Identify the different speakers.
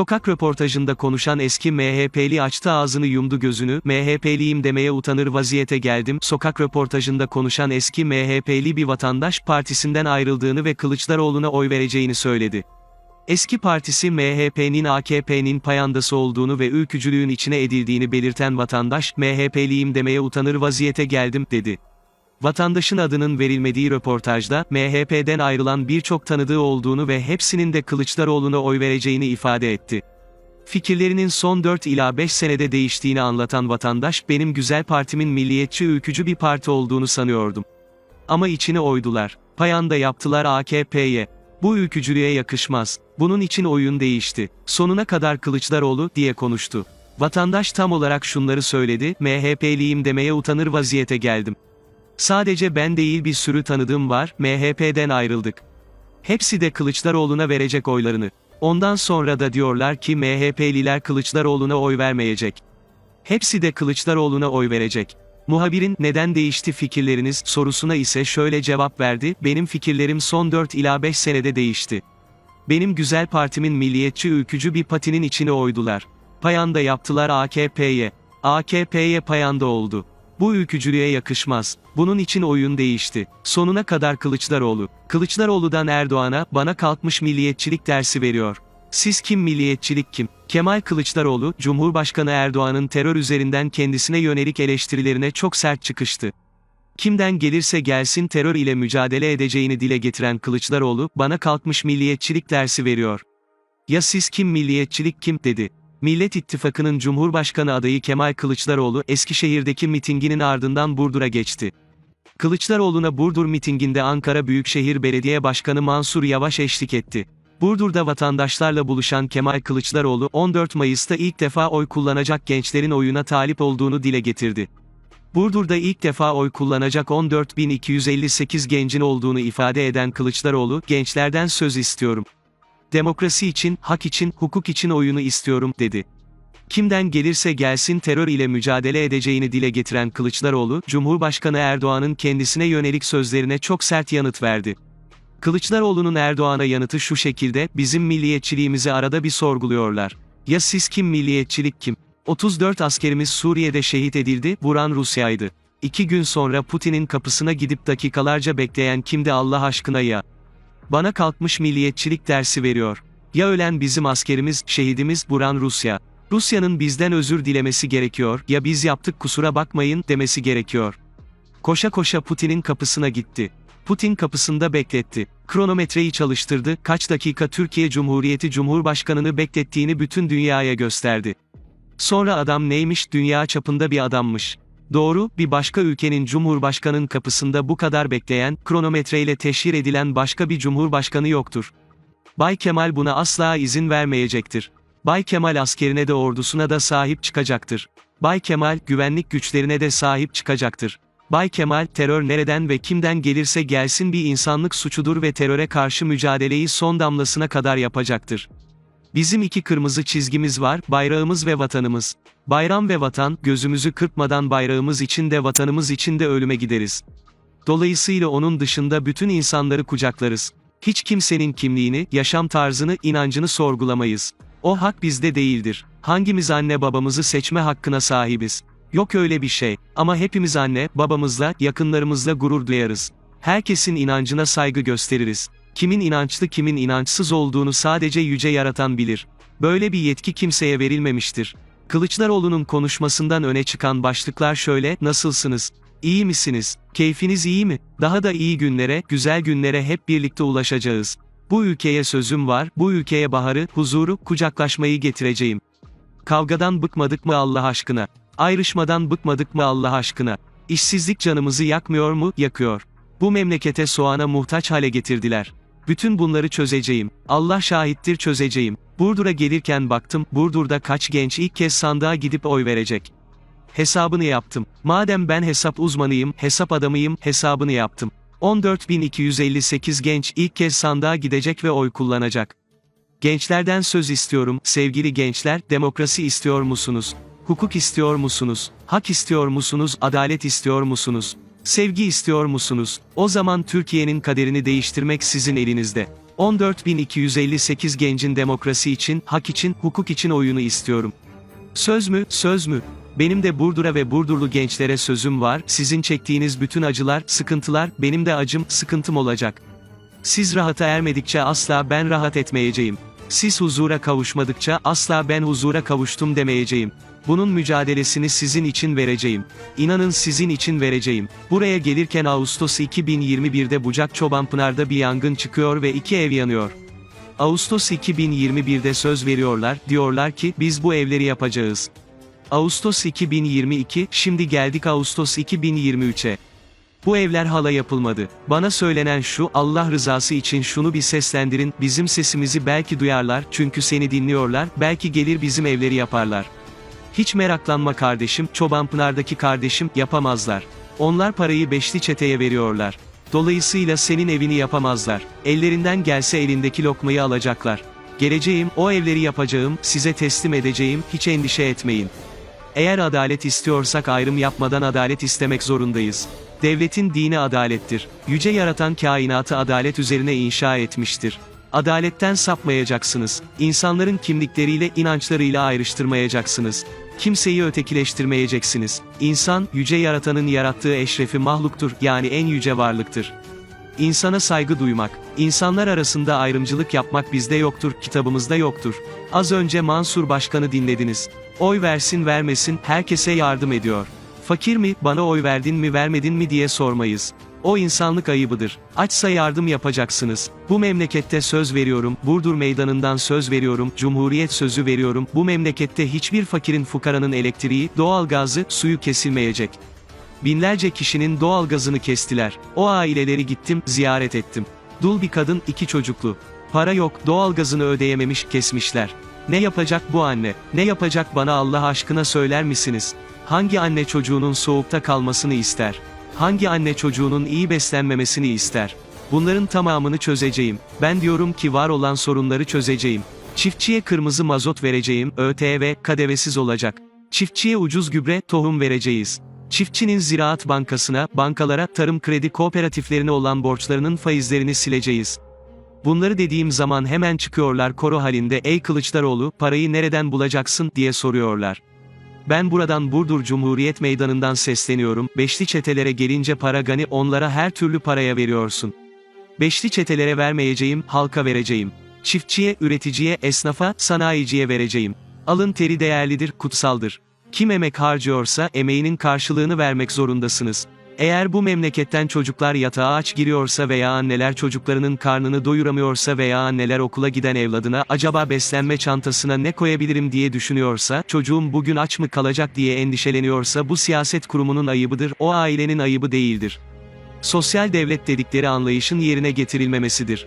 Speaker 1: Sokak röportajında konuşan eski MHP'li açtı ağzını yumdu gözünü, MHP'liyim demeye utanır vaziyete geldim. Sokak röportajında konuşan eski MHP'li bir vatandaş partisinden ayrıldığını ve Kılıçdaroğlu'na oy vereceğini söyledi. Eski partisi MHP'nin AKP'nin payandası olduğunu ve ülkücülüğün içine edildiğini belirten vatandaş, MHP'liyim demeye utanır vaziyete geldim, dedi. Vatandaşın adının verilmediği röportajda, MHP'den ayrılan birçok tanıdığı olduğunu ve hepsinin de Kılıçdaroğlu'na oy vereceğini ifade etti. Fikirlerinin son 4 ila 5 senede değiştiğini anlatan vatandaş, benim güzel partimin milliyetçi ülkücü bir parti olduğunu sanıyordum. Ama içine oydular. Payanda yaptılar AKP'ye. Bu ülkücülüğe yakışmaz. Bunun için oyun değişti. Sonuna kadar Kılıçdaroğlu, diye konuştu. Vatandaş tam olarak şunları söyledi, MHP'liyim demeye utanır vaziyete geldim. Sadece ben değil bir sürü tanıdığım var, MHP'den ayrıldık. Hepsi de Kılıçdaroğlu'na verecek oylarını. Ondan sonra da diyorlar ki MHP'liler Kılıçdaroğlu'na oy vermeyecek. Hepsi de Kılıçdaroğlu'na oy verecek. Muhabirin, neden değişti fikirleriniz, sorusuna ise şöyle cevap verdi, benim fikirlerim son 4 ila 5 senede değişti. Benim güzel partimin milliyetçi ülkücü bir patinin içine oydular. Payanda yaptılar AKP'ye. AKP'ye payanda oldu. Bu ülkücülüğe yakışmaz. Bunun için oyun değişti. Sonuna kadar Kılıçdaroğlu. Kılıçdaroğlu'dan Erdoğan'a, bana kalkmış milliyetçilik dersi veriyor. Siz kim milliyetçilik kim? Kemal Kılıçdaroğlu, Cumhurbaşkanı Erdoğan'ın terör üzerinden kendisine yönelik eleştirilerine çok sert çıkıştı. Kimden gelirse gelsin terör ile mücadele edeceğini dile getiren Kılıçdaroğlu, bana kalkmış milliyetçilik dersi veriyor. Ya siz kim milliyetçilik kim, dedi. Millet İttifakı'nın Cumhurbaşkanı adayı Kemal Kılıçdaroğlu, Eskişehir'deki mitinginin ardından Burdur'a geçti. Kılıçdaroğlu'na Burdur mitinginde Ankara Büyükşehir Belediye Başkanı Mansur Yavaş eşlik etti. Burdur'da vatandaşlarla buluşan Kemal Kılıçdaroğlu, 14 Mayıs'ta ilk defa oy kullanacak gençlerin oyuna talip olduğunu dile getirdi. Burdur'da ilk defa oy kullanacak 14.258 gencin olduğunu ifade eden Kılıçdaroğlu, gençlerden söz istiyorum. Demokrasi için, hak için, hukuk için oyunu istiyorum, dedi. Kimden gelirse gelsin terör ile mücadele edeceğini dile getiren Kılıçdaroğlu, Cumhurbaşkanı Erdoğan'ın kendisine yönelik sözlerine çok sert yanıt verdi. Kılıçdaroğlu'nun Erdoğan'a yanıtı şu şekilde, bizim milliyetçiliğimizi arada bir sorguluyorlar. Ya siz kim milliyetçilik kim? 34 askerimiz Suriye'de şehit edildi, vuran Rusya'ydı. İki gün sonra Putin'in kapısına gidip dakikalarca bekleyen kimdi Allah aşkına ya? Bana kalkmış milliyetçilik dersi veriyor. Ya ölen bizim askerimiz, şehidimiz, vuran Rusya. Rusya'nın bizden özür dilemesi gerekiyor, ya biz yaptık kusura bakmayın, demesi gerekiyor. Koşa koşa Putin'in kapısına gitti. Putin kapısında bekletti. Kronometreyi çalıştırdı, kaç dakika Türkiye Cumhuriyeti Cumhurbaşkanını beklettiğini bütün dünyaya gösterdi. Sonra adam neymiş, dünya çapında bir adammış. Doğru, bir başka ülkenin cumhurbaşkanın kapısında bu kadar bekleyen, kronometreyle teşhir edilen başka bir cumhurbaşkanı yoktur. Bay Kemal buna asla izin vermeyecektir. Bay Kemal askerine de ordusuna da sahip çıkacaktır. Bay Kemal, güvenlik güçlerine de sahip çıkacaktır. Bay Kemal, terör nereden ve kimden gelirse gelsin bir insanlık suçudur ve teröre karşı mücadeleyi son damlasına kadar yapacaktır. Bizim iki kırmızı çizgimiz var, bayrağımız ve vatanımız. Bayram ve vatan, gözümüzü kırpmadan bayrağımız için de vatanımız için de ölüme gideriz. Dolayısıyla onun dışında bütün insanları kucaklarız. Hiç kimsenin kimliğini, yaşam tarzını, inancını sorgulamayız. O hak bizde değildir. Hangimiz anne babamızı seçme hakkına sahibiz? Yok öyle bir şey. Ama hepimiz anne, babamızla, yakınlarımızla gurur duyarız. Herkesin inancına saygı gösteririz. Kimin inançlı kimin inançsız olduğunu sadece yüce yaratan bilir. Böyle bir yetki kimseye verilmemiştir. Kılıçdaroğlu'nun konuşmasından öne çıkan başlıklar şöyle, nasılsınız? İyi misiniz? Keyfiniz iyi mi? Daha da iyi günlere, güzel günlere hep birlikte ulaşacağız. Bu ülkeye sözüm var, bu ülkeye baharı, huzuru, kucaklaşmayı getireceğim. Kavgadan bıkmadık mı Allah aşkına? Ayrışmadan bıkmadık mı Allah aşkına? İşsizlik canımızı yakmıyor mu? Yakıyor. Bu memlekete soğana muhtaç hale getirdiler. Bütün bunları çözeceğim. Allah şahittir çözeceğim. Burdur'a gelirken baktım, Burdur'da kaç genç ilk kez sandığa gidip oy verecek. Hesabını yaptım. Madem ben hesap uzmanıyım, hesap adamıyım, hesabını yaptım. 14.258 genç ilk kez sandığa gidecek ve oy kullanacak. Gençlerden söz istiyorum, sevgili gençler, demokrasi istiyor musunuz? Hukuk istiyor musunuz? Hak istiyor musunuz? Adalet istiyor musunuz? Sevgi istiyor musunuz? O zaman Türkiye'nin kaderini değiştirmek sizin elinizde. 14.258 gencin demokrasi için, hak için, hukuk için oyunu istiyorum. Söz mü, söz mü? Benim de Burdur'a ve Burdurlu gençlere sözüm var, sizin çektiğiniz bütün acılar, sıkıntılar, benim de acım, sıkıntım olacak. Siz rahata ermedikçe asla ben rahat etmeyeceğim. Siz huzura kavuşmadıkça asla ben huzura kavuştum demeyeceğim. Bunun mücadelesini sizin için vereceğim. İnanın sizin için vereceğim. Buraya gelirken Ağustos 2021'de Bucak Çobanpınar'da bir yangın çıkıyor ve iki ev yanıyor. Ağustos 2021'de söz veriyorlar, diyorlar ki, biz bu evleri yapacağız. Ağustos 2022, şimdi geldik Ağustos 2023'e. Bu evler hala yapılmadı. Bana söylenen şu, Allah rızası için şunu bir seslendirin, bizim sesimizi belki duyarlar, çünkü seni dinliyorlar, belki gelir bizim evleri yaparlar. Hiç meraklanma kardeşim, Çobanpınar'daki kardeşim, yapamazlar. Onlar parayı beşli çeteye veriyorlar. Dolayısıyla senin evini yapamazlar. Ellerinden gelse elindeki lokmayı alacaklar. Geleceğim, o evleri yapacağım, size teslim edeceğim, hiç endişe etmeyin. Eğer adalet istiyorsak ayrım yapmadan adalet istemek zorundayız. Devletin dini adalettir. Yüce yaratan kainatı adalet üzerine inşa etmiştir. Adaletten sapmayacaksınız. İnsanların kimlikleriyle, inançlarıyla ayrıştırmayacaksınız. Kimseyi ötekileştirmeyeceksiniz. İnsan, yüce yaratanın yarattığı eşrefi mahluktur, yani en yüce varlıktır. İnsana saygı duymak, insanlar arasında ayrımcılık yapmak bizde yoktur, kitabımızda yoktur. Az önce Mansur Başkan'ı dinlediniz. Oy versin vermesin, herkese yardım ediyor. Fakir mi, bana oy verdin mi vermedin mi diye sormayız. O insanlık ayıbıdır. Açsa yardım yapacaksınız. Bu memlekette söz veriyorum, Burdur meydanından söz veriyorum, Cumhuriyet sözü veriyorum, bu memlekette hiçbir fakirin fukaranın elektriği, doğalgazı, suyu kesilmeyecek. Binlerce kişinin doğalgazını kestiler. O aileleri gittim, ziyaret ettim. Dul bir kadın, iki çocuklu. Para yok, doğalgazını ödeyememiş, kesmişler. Ne yapacak bu anne? Ne yapacak bana Allah aşkına söyler misiniz? Hangi anne çocuğunun soğukta kalmasını ister? Hangi anne çocuğunun iyi beslenmemesini ister? Bunların tamamını çözeceğim. Ben diyorum ki var olan sorunları çözeceğim. Çiftçiye kırmızı mazot vereceğim, ÖTV, kadevesiz olacak. Çiftçiye ucuz gübre, tohum vereceğiz. Çiftçinin Ziraat Bankası'na, bankalara, tarım kredi kooperatiflerine olan borçlarının faizlerini sileceğiz. Bunları dediğim zaman hemen çıkıyorlar koro halinde, ey Kılıçdaroğlu, parayı nereden bulacaksın, diye soruyorlar. Ben buradan Burdur Cumhuriyet Meydanı'ndan sesleniyorum, beşli çetelere gelince para gani onlara her türlü paraya veriyorsun. Beşli çetelere vermeyeceğim, halka vereceğim. Çiftçiye, üreticiye, esnafa, sanayiciye vereceğim. Alın teri değerlidir, kutsaldır. Kim emek harcıyorsa, emeğinin karşılığını vermek zorundasınız. Eğer bu memleketten çocuklar yatağa aç giriyorsa veya anneler çocuklarının karnını doyuramıyorsa veya anneler okula giden evladına acaba beslenme çantasına ne koyabilirim diye düşünüyorsa, çocuğum bugün aç mı kalacak diye endişeleniyorsa bu siyaset kurumunun ayıbıdır, o ailenin ayıbı değildir. Sosyal devlet dedikleri anlayışın yerine getirilmemesidir.